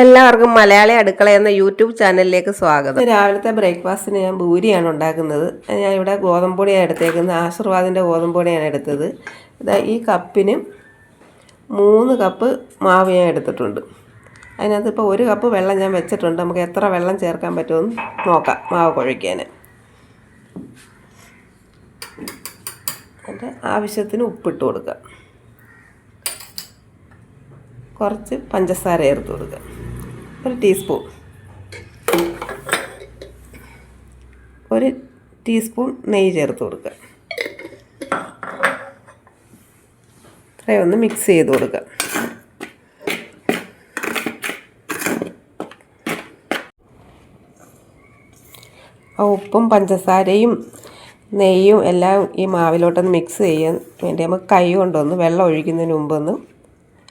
എല്ലാവർക്കും മലയാളി അടുക്കള എന്ന യൂട്യൂബ് ചാനലിലേക്ക് സ്വാഗതം. രാവിലത്തെ ബ്രേക്ക്ഫാസ്റ്റിന് ഞാൻ ഭൂരിയാണ് ഉണ്ടാക്കുന്നത്. ഞാൻ ഇവിടെ ഗോതമ്പൊടിയാണ് എടുത്തേക്കുന്നത്. ആശീർവാദിന്റെ ഗോതമ്പൊടിയാണ് എടുത്തത്. ഇതാ ഈ കപ്പിന് മൂന്ന് കപ്പ് മാവ് ഞാൻ എടുത്തിട്ടുണ്ട്. അതിനകത്ത് ഇപ്പോൾ ഒരു കപ്പ് വെള്ളം ഞാൻ വെച്ചിട്ടുണ്ട്. നമുക്ക് എത്ര വെള്ളം ചേർക്കാൻ പറ്റുമെന്ന് നോക്കാം. മാവ് കുഴയ്ക്കാൻ എന്റെ ആവശ്യത്തിന് ഉപ്പിട്ട് കൊടുക്കുക കുറച്ച് പഞ്ചസാര ചേർത്ത് കൊടുക്കുക ഒരു ടീസ്പൂൺ ഒരു ടീസ്പൂൺ നെയ്യ് ചേർത്ത് കൊടുക്കുക. ഇത്രയും ഒന്ന് മിക്സ് ചെയ്ത് കൊടുക്കുക. ആ ഉപ്പും പഞ്ചസാരയും നെയ്യും എല്ലാം ഈ മാവിലോട്ടൊന്ന് മിക്സ് ചെയ്യാൻ വേണ്ടി നമുക്ക് കൈ കൊണ്ടൊന്ന് വെള്ളം ഒഴിക്കുന്നതിന് മുമ്പൊന്ന്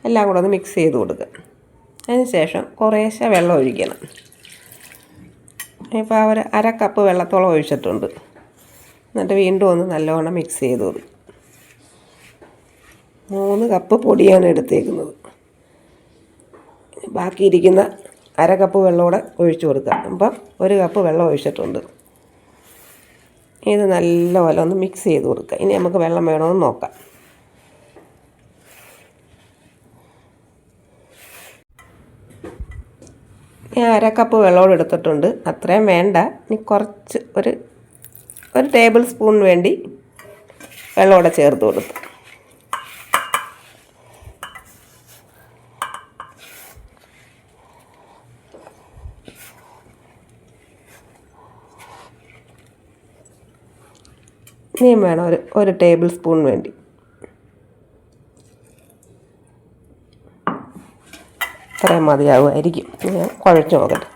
എല്ലാം കൂടെ ഒന്ന് മിക്സ് ചെയ്ത് കൊടുക്കുക. അതിന് ശേഷം കുറേശ്ശെ വെള്ളം ഒഴിക്കണം. ഇപ്പോൾ അവർ അര കപ്പ് വെള്ളത്തോളം ഒഴിച്ചിട്ടുണ്ട്. എന്നിട്ട് വീണ്ടും ഒന്ന് നല്ലോണം മിക്സ് ചെയ്ത് കൊടുക്കും. മൂന്ന് കപ്പ് പൊടിയാണ് എടുത്തേക്കുന്നത്. ബാക്കിയിരിക്കുന്ന അര കപ്പ് വെള്ളം കൂടെ ഒഴിച്ചു കൊടുക്കുക അപ്പം ഒരു കപ്പ് വെള്ളം ഒഴിച്ചിട്ടുണ്ട്. ഇത് നല്ലപോലെ ഒന്ന് മിക്സ് ചെയ്ത് കൊടുക്കുക ഇനി നമുക്ക് വെള്ളം വേണമെന്ന് നോക്കാം. ഞാൻ അര കപ്പ് വെള്ളവും എടുത്തിട്ടുണ്ട്. അത്രയും വേണ്ട. ഇനി കുറച്ച് ഒരു ഒരു ടേബിൾ സ്പൂണിന് വേണ്ടി വെള്ളമോടെ ചേർത്ത് കൊടുത്തു. ഇനിയും വേണം ഒരു ഒരു ടേബിൾ സ്പൂൺ വേണ്ടി. ഇത്രയും മതിയാവുമായിരിക്കും. ഞാൻ കുഴച്ച് നോക്കട്ടെ.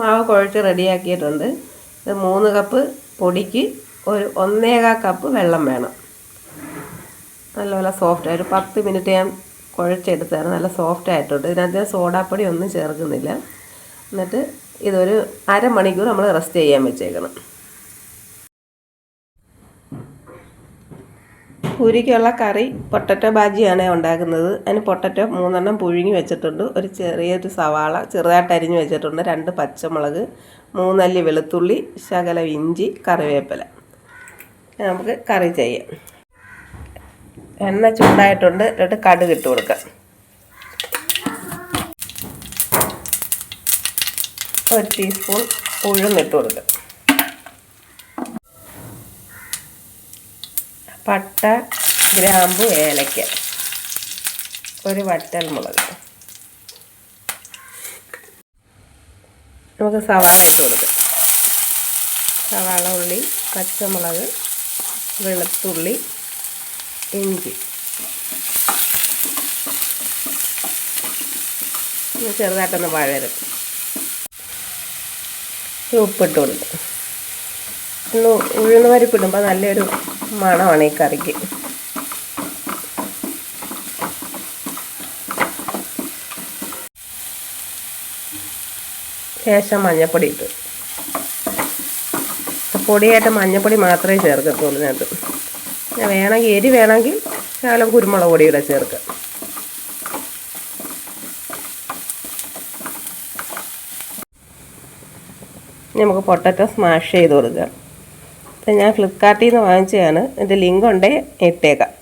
മാവ് കുഴച്ച് റെഡിയാക്കിയിട്ടുണ്ട്. ഇത് മൂന്ന് കപ്പ് പൊടിക്ക് ഒരു ഒന്നേകാ കപ്പ് വെള്ളം വേണം. നല്ലപോലെ സോഫ്റ്റ് ഒരു പത്ത് മിനിറ്റ് ഞാൻ കുഴച്ചെടുത്തായിരുന്നു നല്ല സോഫ്റ്റ് ആയിട്ടുണ്ട്. ഇതിനകത്ത് സോഡാപ്പൊടി ഒന്നും ചേർക്കുന്നില്ല. എന്നിട്ട് ഇതൊരു അരമണിക്കൂർ നമ്മൾ റെസ്റ്റ് ചെയ്യാൻ വെച്ചേക്കണം. പൂരിക്കുള്ള കറി പൊട്ടറ്റോ ബാജിയാണ് ഉണ്ടാക്കുന്നത്. അതിന് പൊട്ടറ്റോ മൂന്നെണ്ണം പുഴുങ്ങി വെച്ചിട്ടുണ്ട്. ഒരു ചെറിയൊരു സവാള ചെറുതായിട്ട് അരിഞ്ഞ് വെച്ചിട്ടുണ്ട്. രണ്ട് പച്ചമുളക് മൂന്നല്ലി വെളുത്തുള്ളി ശകലം ഇഞ്ചി കറിവേപ്പില. നമുക്ക് കറി ചെയ്യാം. എണ്ണ ചൂടായിട്ടുണ്ട്. എന്നിട്ട് കടുക് ഇട്ട് കൊടുക്കാം. ഒരു ടീസ്പൂൺ ഉഴുന്നിട്ട് കൊടുക്കുക. പട്ട ഗ്രാമ്പു ഏലക്ക. ഒരു വറ്റൽ മുളക്. നമുക്ക് സവാള ഇട്ട് കൊടുക്കാം. സവാള ഉള്ളി പച്ചമുളക് വെളുത്തുള്ളി ഇഞ്ചി. ചെറുതായിട്ടൊന്ന് വഴരും ഉപ്പിട്ട് കൊടുക്കും ഉഴുന്ന് പരിപ്പിടുമ്പോൾ നല്ലൊരു മണമാണ് ഈ കറിക്ക്. ശേഷം മഞ്ഞപ്പൊടി ഇട്ട്. പൊടിയായിട്ട് മഞ്ഞപ്പൊടി മാത്രമേ ചേർക്കത്തുള്ളൂ ഇതിനകത്ത്. വേണമെങ്കിൽ എരി വേണമെങ്കിൽ ശകലം കുരുമുളക് പൊടി ഇവിടെ ചേർക്കാം. നമുക്ക് പൊട്ടറ്റോ സ്മാഷ് ചെയ്ത് കൊടുക്കാം അപ്പം ഞാൻ ഫ്ലിപ്പ്കാർട്ടിൽ നിന്ന് വാങ്ങിച്ചതാണ്. എന്റെ ലിങ്ക് ഉണ്ടേ ഇട്ടേക്കാം.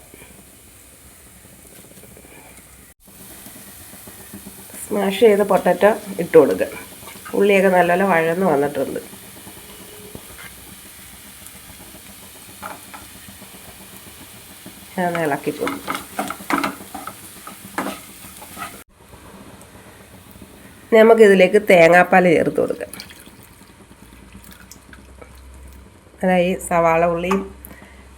സ്മാഷ് ചെയ്ത് പൊട്ടറ്റോ ഇട്ട് കൊടുക്കുക. ഉള്ളിയൊക്കെ നല്ലപോലെ വഴന്ന് വന്നിട്ടുണ്ട്. ഞാൻ ഇളക്കി കൊടുക്കും. നമുക്കിതിലേക്ക് തേങ്ങാപ്പാൽ ചേർത്ത് കൊടുക്കാം. ഈ സവാള ഉള്ളിയും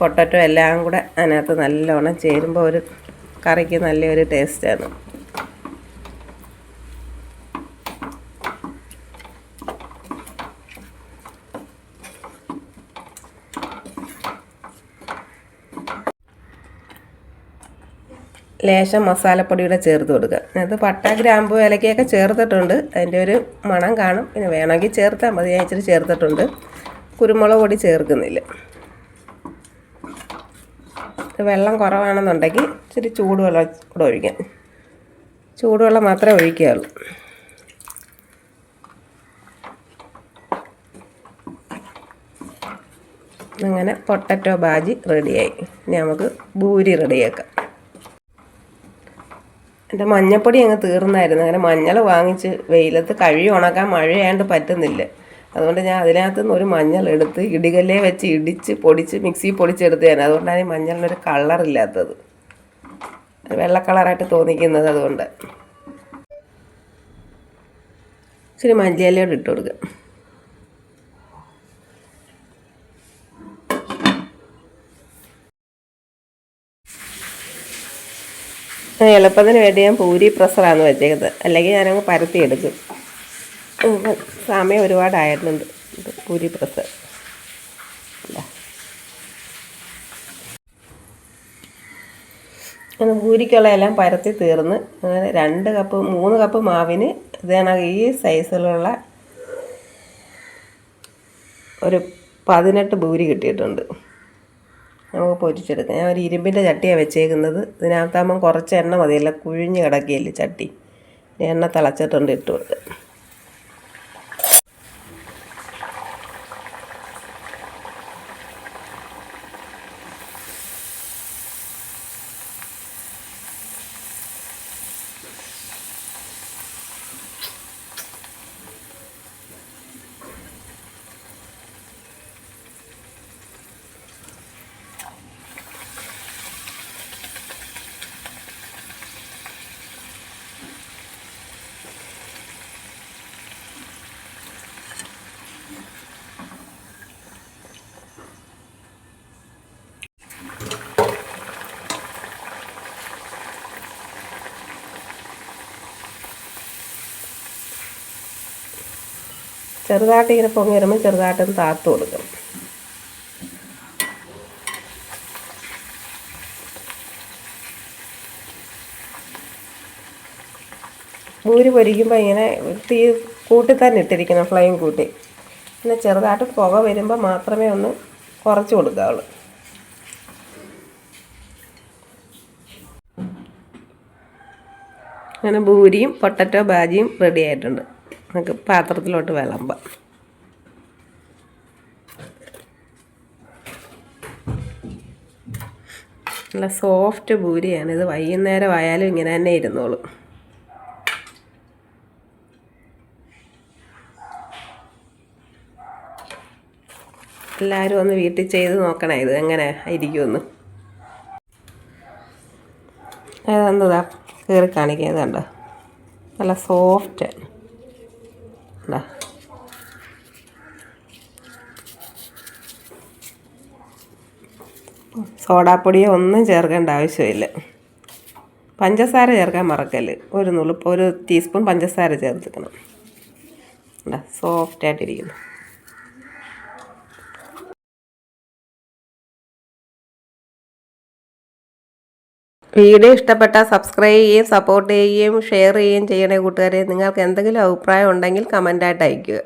പൊട്ടറ്റോ എല്ലാം കൂടെ അതിനകത്ത് നല്ലോണം ചേരുമ്പോൾ ഒരു കറിക്ക് നല്ലൊരു ടേസ്റ്റാണ് ലേശം മസാലപ്പൊടിയുടെ ചേർത്ത് കൊടുക്കുക. അത് പട്ട ഗ്രാമ്പു ഇലക്കയൊക്കെ ചേർത്തിട്ടുണ്ട്. അതിന്റെ ഒരു മണം കാണും. പിന്നെ വേണമെങ്കിൽ ചേർത്താൽ മതി. ഞാൻ ഇച്ചിരി ചേർത്തിട്ടുണ്ട്. കുരുമുളക് പൊടി ചേർക്കുന്നില്ല. വെള്ളം കുറവാണെന്നുണ്ടെങ്കിൽ ഇച്ചിരി ചൂടുവെള്ളം കൂടെ ഒഴിക്കാം. ചൂടുവെള്ളം മാത്രമേ ഒഴിക്കുകയുള്ളൂ. അങ്ങനെ പൊട്ടറ്റോ ബാജി റെഡിയായി. ഇനി നമുക്ക് ബൂരി റെഡിയാക്കാം. എന്റെ മഞ്ഞപ്പൊടി അങ്ങ് തീർന്നായിരുന്നു. അങ്ങനെ മഞ്ഞൾ വാങ്ങിച്ച് വെയിലത്ത് കഴുകി ഉണക്കാൻ മഴയാണ്ട് പറ്റുന്നില്ല. അതുകൊണ്ട് ഞാൻ അതിനകത്ത് നിന്ന് ഒരു മഞ്ഞൾ എടുത്ത് ഇടികല്ലേ വെച്ച് ഇടിച്ച് പൊടിച്ച് മിക്സിയിൽ ഞാൻ അതുകൊണ്ടാണ് ഈ മഞ്ഞളിനൊരു കളറില്ലാത്തത് വെള്ള കളറായിട്ട് തോന്നിക്കുന്നത് അതുകൊണ്ട്. ഇച്ചിരി മഞ്ചയിലോട്ട് ഇട്ട് കൊടുക്കുക എളുപ്പത്തിന് വേണ്ടി ഞാൻ പൂരി പ്രസറാണ് വെച്ചേക്കുന്നത്. അല്ലെങ്കിൽ ഞാനങ്ങ് പരത്തി എടുക്കും. ഉം, സമയം ഒരുപാടായിട്ടുണ്ട് ഇത് പൂരി പ്രസ് അങ്ങനെ പൂരിക്കുള്ള എല്ലാം പരത്തി തീർന്ന്. അങ്ങനെ രണ്ട് കപ്പ് മൂന്ന് കപ്പ് മാവിന് ഇതാണ് ഈ സൈസിലുള്ള ഒരു പതിനെട്ട് പൂരി കിട്ടിയിട്ടുണ്ട്. നമുക്ക് പൊരിച്ചെടുക്കാം. ഞാൻ ഒരു ഇരുമ്പിന്റെ ചട്ടിയാണ് വെച്ചേക്കുന്നത്. ഇതിനകത്താകുമ്പം കുറച്ച് എണ്ണ മതിയല്ല കുഴിഞ്ഞ് കിടക്കുകയില്ല ചട്ടി. എണ്ണ തിളച്ചിട്ടുണ്ട് ഇട്ട് കൊടുക്കുക ചെറുതായിട്ട് ഇങ്ങനെ പൊങ്ങി വരുമ്പോൾ ചെറുതായിട്ടൊന്ന് താത്ത് കൊടുക്കണം. പൂരി പൊരിക്കുമ്പോൾ ഇങ്ങനെ തീ കൂട്ടി തന്നെ ഇട്ടിരിക്കണം ഫ്ലെയിം കൂട്ടി. പിന്നെ ചെറുതായിട്ട് പുക വരുമ്പോൾ മാത്രമേ ഒന്ന് കുറച്ച് കൊടുക്കാവുള്ളൂ. അങ്ങനെ പൂരിയും പൊട്ടറ്റോ ബാജിയും റെഡി ആയിട്ടുണ്ട്. നമുക്ക് പാത്രത്തിലോട്ട് വിളമ്പാം നല്ല സോഫ്റ്റ് പൂരിയാണ് ഇത് വൈകുന്നേരം ആയാലും ഇങ്ങനെ തന്നെ ഇരുന്നോളും. എല്ലാവരും ഒന്ന് വീട്ടിൽ ചെയ്ത് നോക്കണേ. ഇത് എങ്ങനെ ഇരിക്കുമെന്ന്. ഏതെന്നതാ കയറി കാണിക്കുന്നത് കണ്ടോ? നല്ല സോഫ്റ്റ്. സോഡാപ്പൊടിയോ ഒന്നും ചേർക്കേണ്ട ആവശ്യമില്ല. പഞ്ചസാര ചേർക്കാൻ മറക്കൽ. ഒരു നുളുപ്പ് ഒരു ടീസ്പൂൺ പഞ്ചസാര ചേർത്തിക്കണം. സോഫ്റ്റായിട്ടിരിക്കുന്നു വീഡിയോ ഇഷ്ടപ്പെട്ടാൽ സബ്സ്ക്രൈബ് ചെയ്യുകയും സപ്പോർട്ട് ചെയ്യുകയും ഷെയർ ചെയ്യുകയും ചെയ്യണേ കൂട്ടുകാരെ. നിങ്ങൾക്ക് എന്തെങ്കിലും അഭിപ്രായം ഉണ്ടെങ്കിൽ കമന്റായിട്ട് അയയ്ക്കുക.